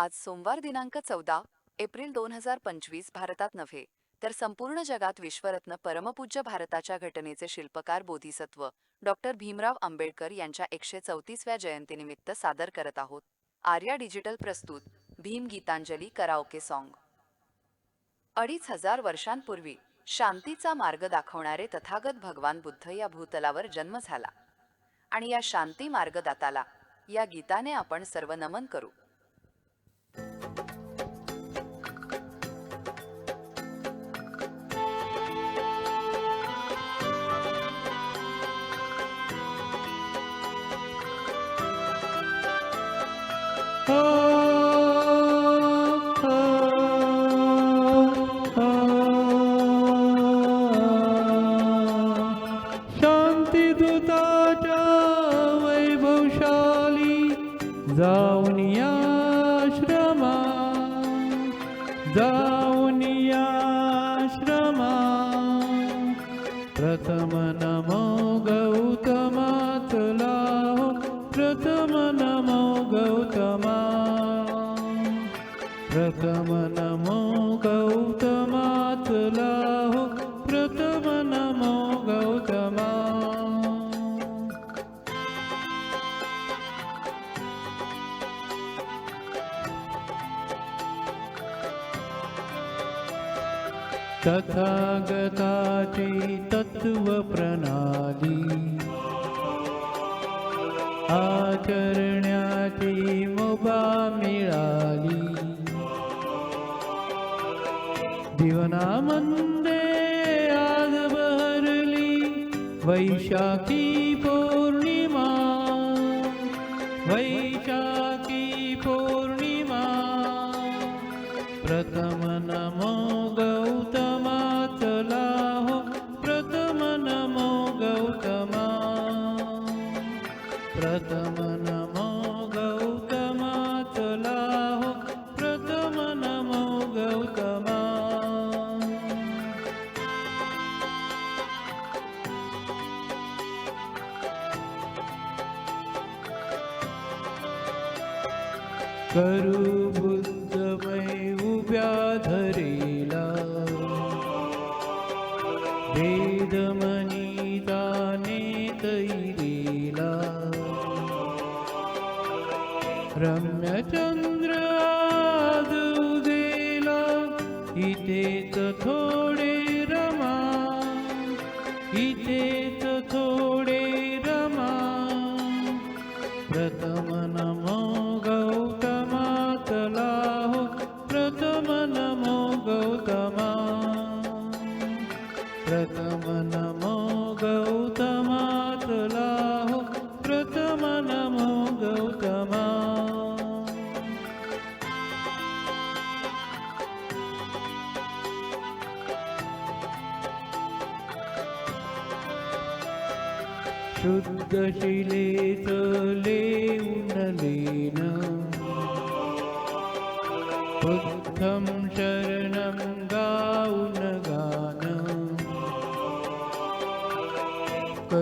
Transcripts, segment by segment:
आज सोमवार दिनांक चौदा एप्रिल दोन हजार पंचवीस भारतात नव्हे तर संपूर्ण जगात विश्वरत्न परमपूज्य भारताच्या घटनेचे शिल्पकार बोधिसत्व डॉक्टर भीमराव आंबेडकर यांच्या एकशे चौतीसव्या जयंतीनिमित्त सादर करत आहोत. आर्या डिजिटल प्रस्तुत भीम गीतांजली कराओके सॉन्ग. अडीच हजार वर्षांपूर्वी शांतीचा मार्ग दाखवणारे तथागत भगवान बुद्ध या भूतलावर जन्म झाला. आणि या शांती मार्गदाताला या गीताने आपण सर्व नमन करू. जाऊन या श्रमा जा तत्त्वप्रणाली आचरण्याची मुभा मिळाली। जीवनामध्ये आज बहरली वैशाखी करुबुद्धमयु व्याधरिला वेदमनिदा निला रम्यचन्द्रादुला इते तथोडे रमा। इते तथोडे रमा। रथम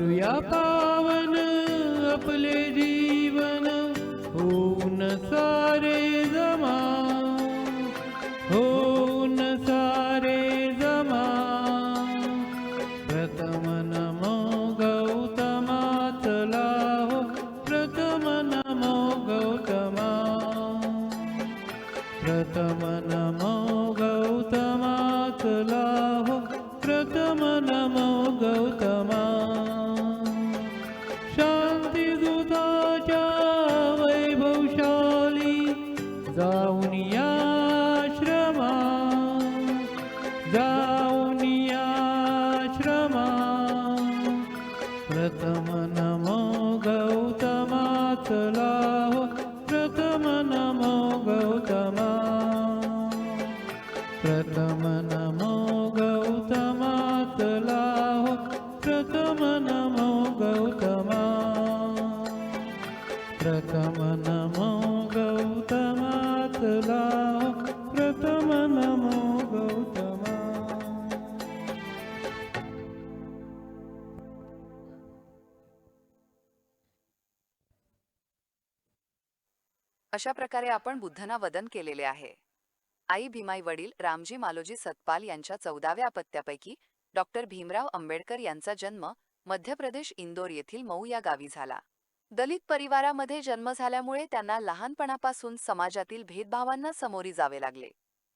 करूया पावन आपले जीवन अशा प्रकारे आपण बुद्धना वदन केलेले आहे. आई भीमाई वडील रामजी मालोजी सतपाल यांच्या चौदाव्या अपत्यापैकी डॉक्टर भीमराव आंबेडकर यांचा जन्म मध्य प्रदेश इंदोर येथील मऊ या गावी झाला. दलित परिवारामध्ये जन्म झाल्यामुळे त्यांना लहानपणापासून समाजातील भेदभावांना सामोरी जावे लागले.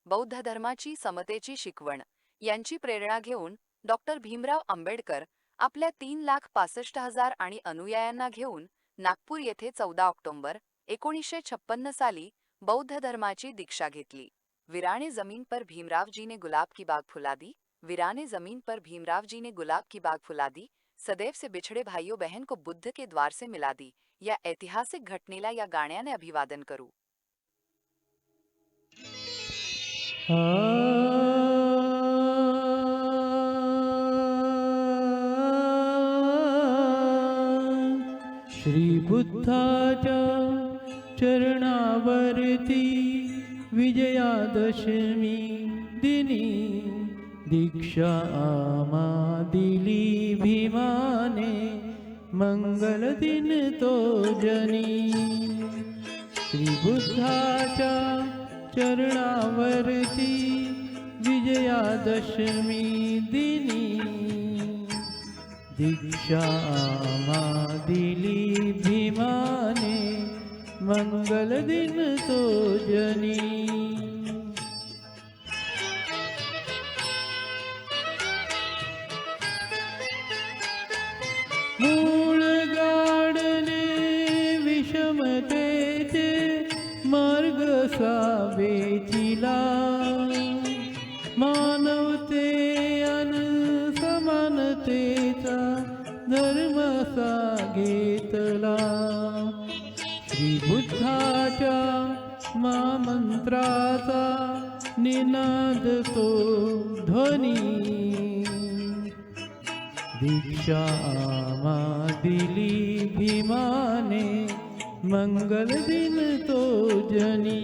बौद्ध धर्माची समतेची शिकवण यांची प्रेरणा घेऊन डॉक्टर भीमराव आंबेडकर आपल्या तीन लाख पासष्ट हजार आणि अनुयायांना घेऊन नागपूर येथे चौदा ऑक्टोबर एकोणीसशे छप्पन्न साली बौद्ध धर्माची दीक्षा घेतली. वीराने ज़मीन पर भीमराव जी ने गुलाब की बाग फुला दी वीराने ज़मीन पर भीमराव जी ने गुलाब की बाग फुला दी सदैव से बिछड़े भाइयों बहन को बुद्ध के द्वार से मिला दी या ऐतिहासिक घटनेला या गाण्याने अभिवादन करू. श्री बुद्धाच्या चरणावरती विजयादशमी दिनी दीक्षा आमा दिली भीमाने मंगल दिन तो जनी। श्री बुद्धाच्या चरणावरती विजयादशमी दिनी दीक्षा आम्हा दिली मंगल दिन तो जनी। मूळ गाडले विषमतेचे मार्ग सावेचिला। मानवते अन समानतेचा धर्म सा घेतला। मा मन्त्रा निनादतो ध्वनि। दीक्षा मा दिलीभिमानि मङ्गलदिन तो जनी।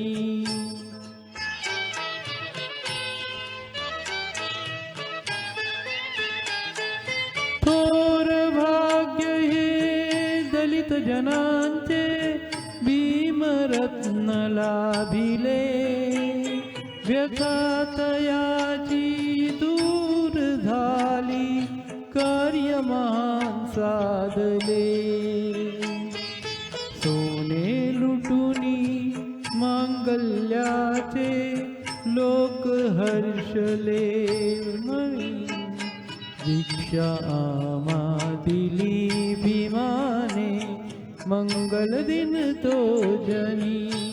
थोर भाग्य हे दलित जना लाभिले व्यथातयाची दूर झाली कार्यमान साधले. सोने लुटुनी मांगल्याचे लोक हर्षले दीक्षा आमा दिली भीमाने मंगल दिन तो जनी.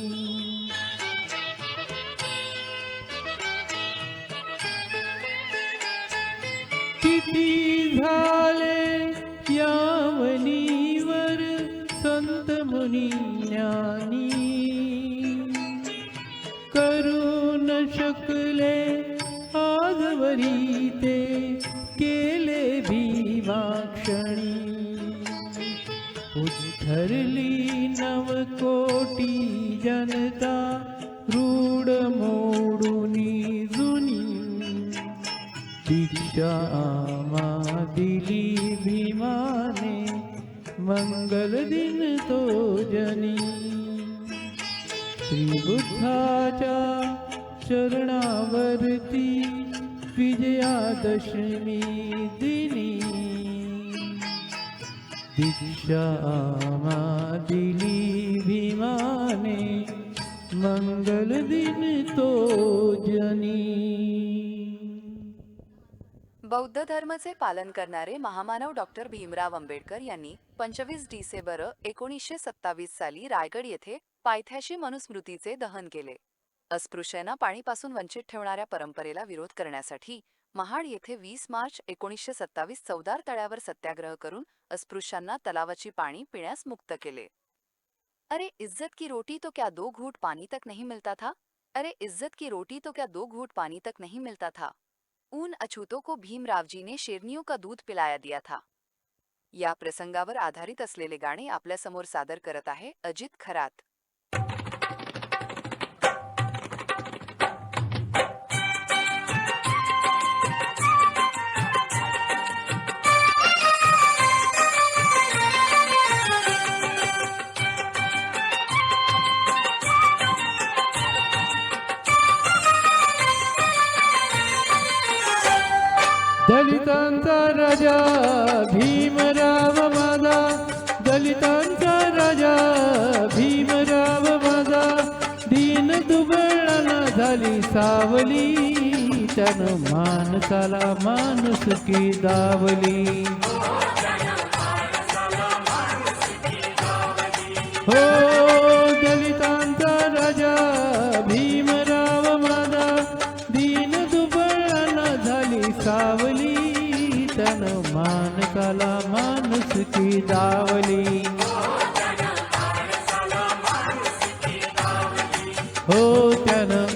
झाले यावनीवर संत मुनी ज्ञानी। करू न शकले आजवरी ते केले भीमाक्षणी उद्धरली नवकोटी जनता रूढ मोडुनी जुनी दीक्षा दिली मंगल दिन तो जनी। श्री बुद्धाच्या चरणावरती विजयादशमी दिनी। दीक्षा आम्हा दिली भीमाने दिन तो जनी बौद्ध धर्माचे पालन करणारे महामानव डॉक्टर भीमराव आंबेडकर यांनी पंचवीस डिसेंबर एकोणीसशे सत्तावीस साली रायगड येथे पायथ्याशी मनुस्मृतीचे दहन केले. अस्पृश्यांना पाणीपासून वंचित ठेवणाऱ्या परंपरेला विरोध करण्यासाठी महाड येथे वीस मार्च एकोणीसशे सत्तावीस चौदार तळ्यावर सत्याग्रह करून अस्पृश्यांना तलावाची पाणी पिण्यास मुक्त केले. अरे इज्जत की रोटी तो क्या दो घूट पाणी तक नहीं मिलता था? अरे इज्जत की रोटी तो क्या दो घूट पाणी तक नहीं मिलता था? उन अछूतों को भीमराव जी ने शेरनियों का दूध पिलाया दिया था। या प्रसंगावर आधारित असलेले गाणे आपल्यासमोर सादर करत आहे अजित खरात। राजा भीमराव माझा. दलितांचा राजा भीमराव माझा. दीन दुबळाला झाली सावली. त्यानं माणसाला माणुसकी दावली. हो. माणुसकी दावली. हो त्यानं.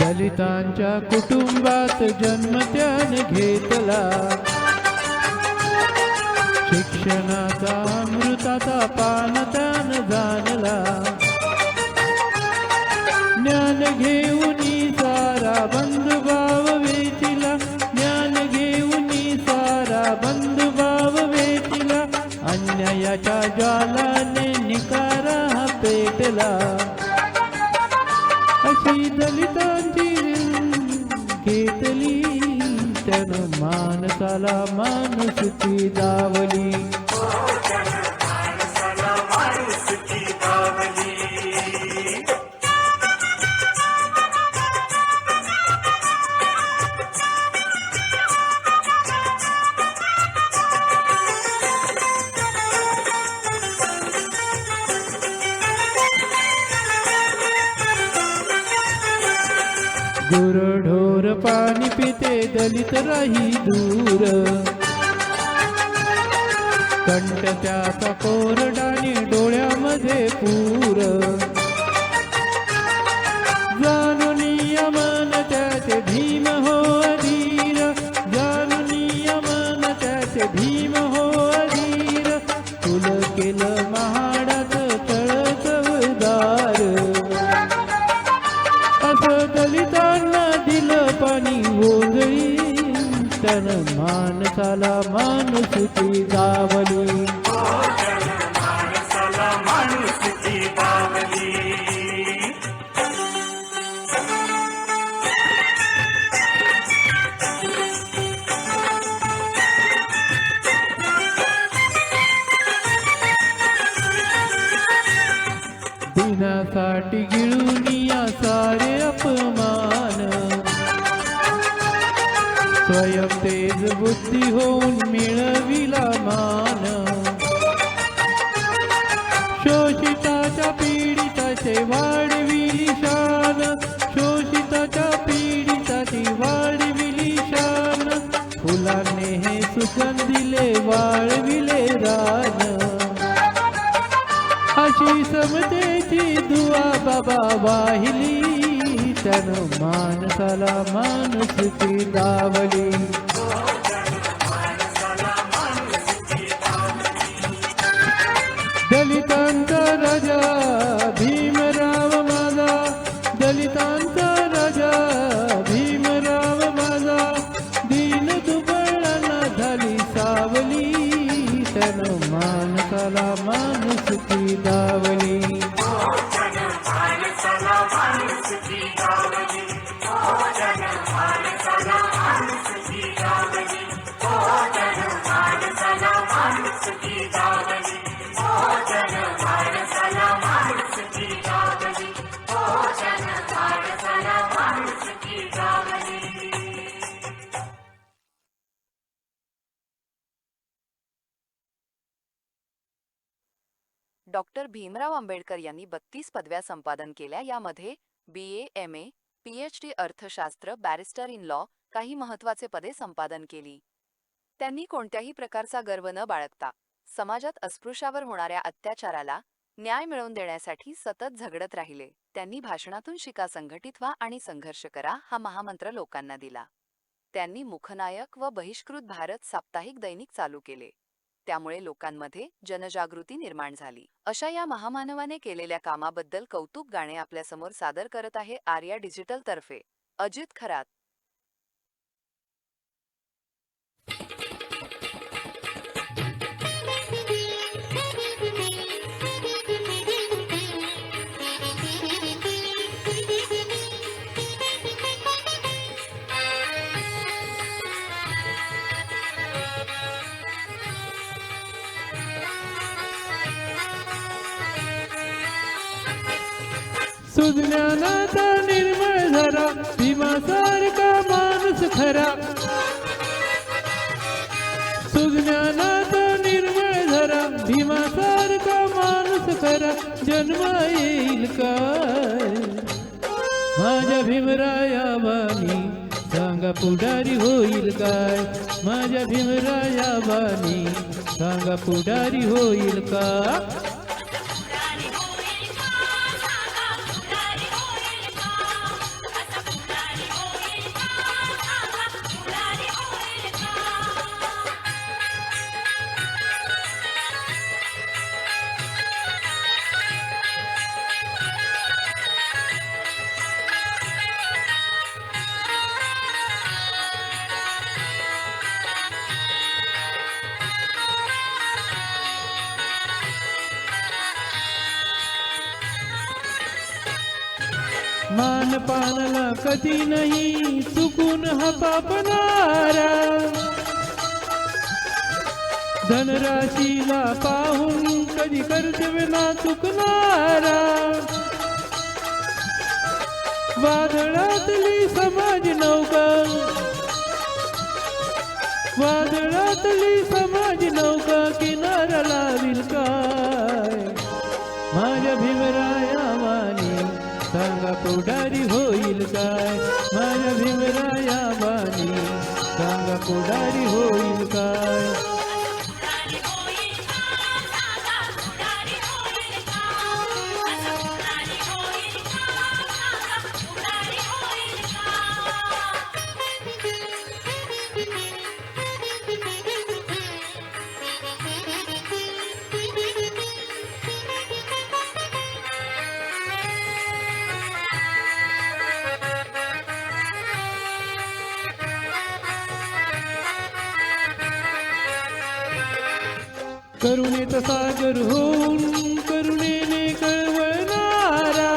दलितांच्या कुटुंबात जन्म अन्यायाच्या ज्वालाने निकारा पेटला. अशी दलितांची घेतली. त्यानं माणसाला माणुसकी दावली. गुरढोर पाणी पिते दलित राही दूर. कंठ त्याचा कोरडाने डोळ्यामध्ये पूर. माणसाला माणुसकी जावली. फुलाने हे सुगंधिले वाळविले रान अशी समतेची दुआ बाबा वाहिली. त्यानं माणसाला माणुसकी दावली डॉक्टर भीमराव आंबेडकर यांनी बत्तीस पदव्या संपादन केल्या. यामध्ये B A M A PH D अर्थशास्त्र बॅरिस्टर इन लॉ काही महत्त्वाचे पदे संपादन केली. त्यांनी कोणत्याही प्रकारचा गर्व न बाळगता समाजात अस्पृश्यावर होणाऱ्या अत्याचाराला न्याय मिळवून देण्यासाठी सतत झगडत राहिले. त्यांनी भाषणातून शिका संघटित व्हा आणि संघर्ष करा हा महामंत्र लोकांना दिला. त्यांनी मुखनायक व बहिष्कृत भारत साप्ताहिक दैनिक चालू केले. त्यामुळे लोकांमध्ये जनजागृती निर्माण झाली. अशा या महामानवाने केलेल्या कामाबद्दल कौतुक गाणे आपल्यासमोर सादर करत आहे आर्या डिजिटल तर्फे अजित खरात सुज्ञानाचा निर्मळ झरा भीमासारखा माणूस खरा. सुज्ञानाचा निर्मळ झरा भीमासारखा माणूस खरा. जन्म येईल काय? माझ्या भीमराया बाणी सांगा पुढारी होईल काय? माझ्या भीमराया बाणी सांगा पुढारी होईल का? कधी नाही चुकून हा पापणारा धनराशीला पाहून कधी कर्तव्य ना चुकणारा. वादळातली समाज नौका वादळातली समाज नौका किनारा लावील काय माझ्या भीमराया वाणी सांगा पुढारी होईल काय? माझ्या भीमराया वाणी सांगा पुढारी होईल काय? करुणेत सागर होऊन करुणेने कळवणारा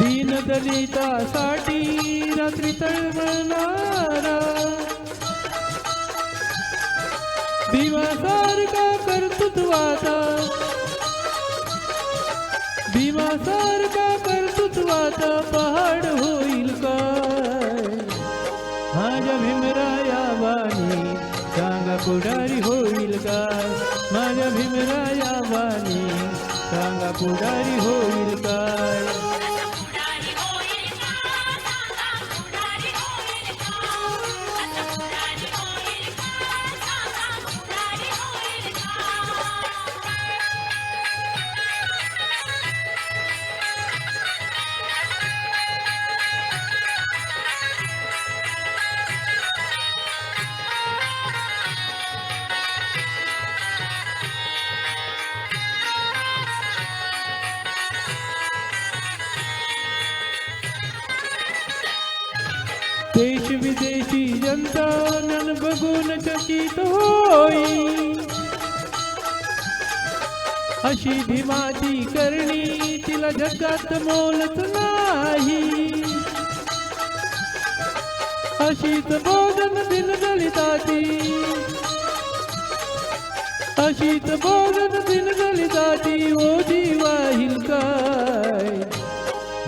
दीन दलितासाठी रात्री तळवणारा भीमासारखा कर्तृत्वाचा. भीमासारखा कर्तृत्वाचा पहाड होईल का? पुढारी होईल काय माझ्या भीमराया वाणी सांगा पुढारी होईल काय विदेशी बघून चकित होई. अशी भीमाची करणी तिला जगात मोलत नाही. अशीच बोधन दिन दलिताची अशीच बोधन दिन दलिताची ओ जीवा हिलकाय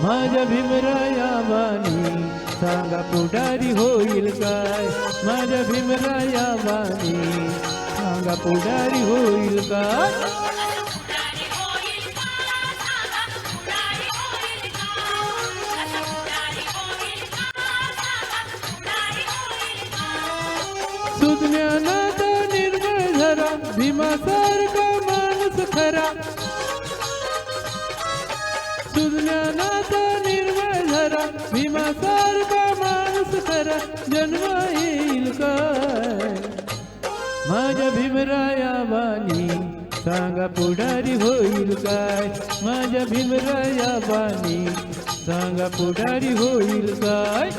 माझ्या भीमराया वाणी सांगा पुढारी होईल काय? माझ्या भीमराया वाणी. सांगा पुढारी होईल काय? पुढारी होईल का सुज्ञानाचा निर्मळ झरा भीमासारखा माणूस खरा. सुज्ञानाचा निर्मळ भीमासारखा माणूस खरा जन्म येईल काय? माझ्या भीमराया बाणी सांगा पुढारी होईल काय? माझ्या भीमराया बाणी सांगा पुढारी होईल काय?